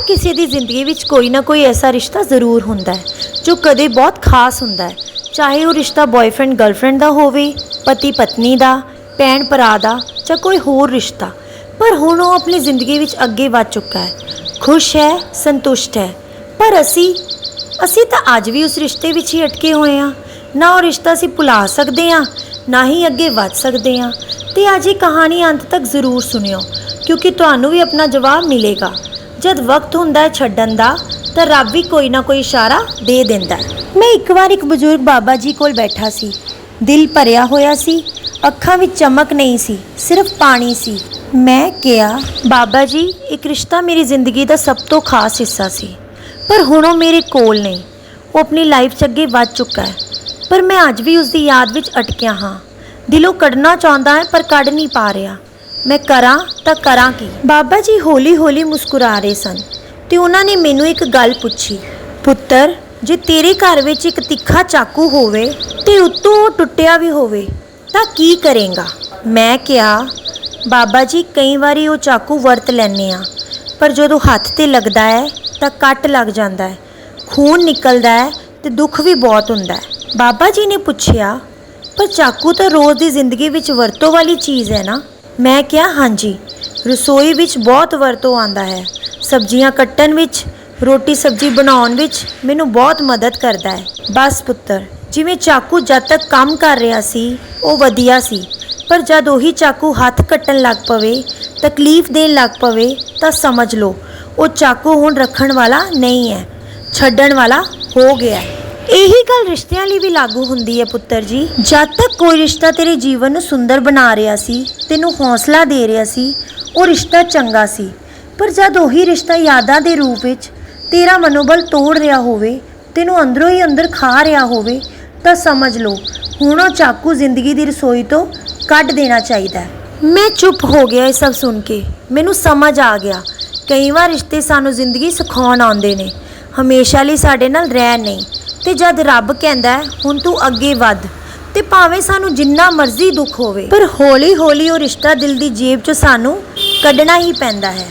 ਹਰ ਕਿਸੇ ਦੀ ਜ਼ਿੰਦਗੀ ਵਿੱਚ ਕੋਈ ਨਾ ਕੋਈ ਐਸਾ ਰਿਸ਼ਤਾ ਜ਼ਰੂਰ ਹੁੰਦਾ ਹੈ, ਜੋ ਕਦੇ ਬਹੁਤ ਖਾਸ ਹੁੰਦਾ ਹੈ। ਚਾਹੇ ਉਹ ਰਿਸ਼ਤਾ ਬॉयਫ੍ਰੈਂਡ ਗਰਲਫ੍ਰੈਂਡ ਦਾ ਹੋਵੇ ਪਤੀ ਪਤਨੀ ਦਾ ਭੈਣ ਭਰਾ ਦਾ ਜਾਂ ਕੋਈ ਹੋਰ ਰਿਸ਼ਤਾ। ਪਰ ਹੁਣ ਉਹ ਆਪਣੀ ਜ਼ਿੰਦਗੀ ਵਿੱਚ ਅੱਗੇ ਵੱਧ ਚੁੱਕਾ ਹੈ। ਖੁਸ਼ ਹੈ, ਸੰਤੁਸ਼ਟ ਹੈ। ਪਰ ਅਸੀਂ ਅਸੀਂ ਤਾਂ ਅੱਜ ਵੀ ਉਸ ਰਿਸ਼ਤੇ ਵਿੱਚ ਹੀ ਅਟਕੇ ਹੋਏ ਹਾਂ। ਨਾ ਉਹ ਰਿਸ਼ਤਾ ਅਸੀਂ ਭੁਲਾ ਸਕਦੇ ਹਾਂ, ਨਾ ਹੀ ਅੱਗੇ ਵੱਧ ਸਕਦੇ ਹਾਂ। ਤੇ ਅੱਜ ਇਹ ਕਹਾਣੀ ਅੰਤ ਤੱਕ ਜ਼ਰੂਰ ਸੁਣਿਓ, ਕਿਉਂਕਿ ਤੁਹਾਨੂੰ ਵੀ ਆਪਣਾ ਜਵਾਬ ਮਿਲੇਗਾ। ਜਦ ਵਕਤ ਹੁੰਦਾ ਹੈ ਛੱਡਣ ਦਾ, ਤਾਂ ਰੱਬ ਵੀ ਕੋਈ ਨਾ ਕੋਈ ਇਸ਼ਾਰਾ ਦੇ ਦਿੰਦਾ ਮੈਂ ਇੱਕ ਵਾਰ ਇੱਕ ਬਜ਼ੁਰਗ ਬਾਬਾ ਜੀ ਕੋਲ ਬੈਠਾ ਸੀ। ਦਿਲ ਭਰਿਆ ਹੋਇਆ ਸੀ। ਅੱਖਾਂ ਵਿੱਚ ਚਮਕ ਨਹੀਂ ਸੀ। ਸਿਰਫ ਪਾਣੀ ਸੀ। ਮੈਂ ਕਿਹਾ, ਬਾਬਾ ਜੀ ਇੱਕ ਰਿਸ਼ਤਾ ਮੇਰੀ ਜ਼ਿੰਦਗੀ ਦਾ ਸਭ ਤੋਂ ਖਾਸ ਹਿੱਸਾ ਸੀ। ਪਰ ਹੁਣ ਉਹ ਮੇਰੇ ਕੋਲ ਨਹੀਂ ਉਹ ਆਪਣੀ ਲਾਈਫ 'ਚ ਅੱਗੇ ਵੱਧ ਚੁੱਕਾ ਹੈ। ਪਰ ਮੈਂ ਅੱਜ ਵੀ ਉਸ ਦੀ ਯਾਦ ਵਿੱਚ ਅਟਕਿਆ ਹਾਂ। ਦਿਲੋਂ ਕੱਢਣਾ ਚਾਹੁੰਦਾ ਹੈ, ਪਰ ਕੱਢ ਨਹੀਂ ਪਾ ਰਿਹਾ। ਮੈਂ ਕਰਾਂ ਤਾਂ ਕਰਾਂ ਕੀ? ਬਾਬਾ ਜੀ ਹੌਲੀ-ਹੌਲੀ ਮੁਸਕਰਾ ਰਹੇ ਸਨ ਤੇ ਉਹਨਾਂ ਨੇ ਮੈਨੂੰ ਇੱਕ ਗੱਲ ਪੁੱਛੀ। ਪੁੱਤਰ, ਜੇ ਤੇਰੇ ਘਰ ਵਿੱਚ ਇੱਕ ਤਿੱਖਾ ਚਾਕੂ ਹੋਵੇ ਤੇ ਉੱਤੋਂ ਉਹ ਟੁੱਟਿਆ ਵੀ ਹੋਵੇ, ਤਾਂ ਕੀ ਕਰੇਗਾ? ਮੈਂ ਕਿਹਾ, ਬਾਬਾ ਜੀ, ਕਈ ਵਾਰੀ ਉਹ ਚਾਕੂ ਵਰਤ ਲੈਂਦੇ ਆ ਪਰ ਜਦੋਂ ਹੱਥ ਤੇ ਲੱਗਦਾ ਹੈ, ਤਾਂ ਕੱਟ ਲੱਗ ਜਾਂਦਾ ਹੈ, ਖੂਨ ਨਿਕਲਦਾ ਹੈ ਤੇ ਦੁੱਖ ਵੀ ਬਹੁਤ ਹੁੰਦਾ ਹੈ। ਬਾਬਾ ਜੀ ਨੇ ਪੁੱਛਿਆ, ਪਰ ਚਾਕੂ ਤਾਂ ਰੋਜ਼ ਦੀ ਜ਼ਿੰਦਗੀ ਵਿੱਚ ਵਰਤੋਂ ਵਾਲੀ ਚੀਜ਼ ਹੈ ਨਾ? ਮੈਂ ਕਿਹਾ, ਹਾਂਜੀ। ਰਸੋਈ ਵਿੱਚ ਬਹੁਤ ਵਰਤੋਂ ਆਂਦਾ ਹੈ। ਸਬਜ਼ੀਆਂ ਕੱਟਣ ਵਿੱਚ, ਰੋਟੀ ਸਬਜ਼ੀ ਬਣਾਉਣ ਵਿੱਚ ਮੈਨੂੰ ਬਹੁਤ ਮਦਦ ਕਰਦਾ ਹੈ। ਬਸ ਪੁੱਤਰ, ਜਿਵੇਂ ਚਾਕੂ ਜਦ ਤੱਕ ਕੰਮ ਕਰ ਰਿਹਾ ਸੀ, ਉਹ ਵਧੀਆ ਸੀ। ਪਰ ਜਦ ਉਹੀ ਚਾਕੂ ਹੱਥ ਕੱਟਣ ਲੱਗ ਪਵੇ, ਤਕਲੀਫ ਦੇਣ ਲੱਗ ਪਵੇ, ਤਾਂ ਸਮਝ ਲਓ, ਉਹ ਚਾਕੂ ਹੁਣ ਰੱਖਣ ਵਾਲਾ ਨਹੀਂ ਹੈ, ਛੱਡਣ ਵਾਲਾ ਹੋ ਗਿਆ ਇਹੀ ਗੱਲ ਰਿਸ਼ਤਿਆਂ ਲਈ ਵੀ ਲਾਗੂ ਹੁੰਦੀ ਹੈ ਪੁੱਤਰ ਜੀ। ਜਦ ਤੱਕ ਕੋਈ ਰਿਸ਼ਤਾ ਤੇਰੇ ਜੀਵਨ ਨੂੰ ਸੁੰਦਰ ਬਣਾ ਰਿਹਾ ਸੀ, ਤੈਨੂੰ ਹੌਸਲਾ ਦੇ ਰਿਹਾ ਸੀ, ਉਹ ਰਿਸ਼ਤਾ ਚੰਗਾ ਸੀ। ਪਰ ਜਦ ਉਹੀ ਰਿਸ਼ਤਾ ਯਾਦਾਂ ਦੇ ਰੂਪ ਵਿੱਚ ਤੇਰਾ ਮਨੋਬਲ ਤੋੜ ਰਿਹਾ ਹੋਵੇ, ਤੈਨੂੰ ਅੰਦਰੋਂ ਹੀ ਅੰਦਰ ਖਾ ਰਿਹਾ ਹੋਵੇ, ਤਾਂ ਸਮਝ ਲਓ, ਹੁਣ ਉਹ ਚਾਕੂ ਜ਼ਿੰਦਗੀ ਦੀ ਰਸੋਈ ਤੋਂ ਕੱਢ ਦੇਣਾ ਚਾਹੀਦਾ ਮੈਂ ਚੁੱਪ ਹੋ ਗਿਆ ਇਹ ਸਭ ਸੁਣ ਕੇ। ਮੈਨੂੰ ਸਮਝ ਆ ਗਿਆ। ਕਈ ਵਾਰ ਰਿਸ਼ਤੇ ਸਾਨੂੰ ਜ਼ਿੰਦਗੀ ਸਿਖਾਉਣ ਆਉਂਦੇ ਨੇ। ਹਮੇਸ਼ਾ ਲਈ ਸਾਡੇ ਨਾਲ ਰਹਿਣ ਨਹੀਂ। ਤੇ ਜਦ ਰੱਬ ਕਹਿੰਦਾ ਹੁਣ ਤੂੰ ਅੱਗੇ ਵੱਧ ਤੇ ਭਾਵੇਂ ਸਾਨੂੰ ਜਿੰਨਾ ਮਰਜ਼ੀ ਦੁੱਖ ਹੋਵੇ, ਪਰ ਹੌਲੀ ਹੌਲੀ ਉਹ ਰਿਸ਼ਤਾ ਦਿਲ ਦੀ ਜੇਬ 'ਚੋਂ ਸਾਨੂੰ ਕੱਢਣਾ ਹੀ ਪੈਂਦਾ ਹੈ।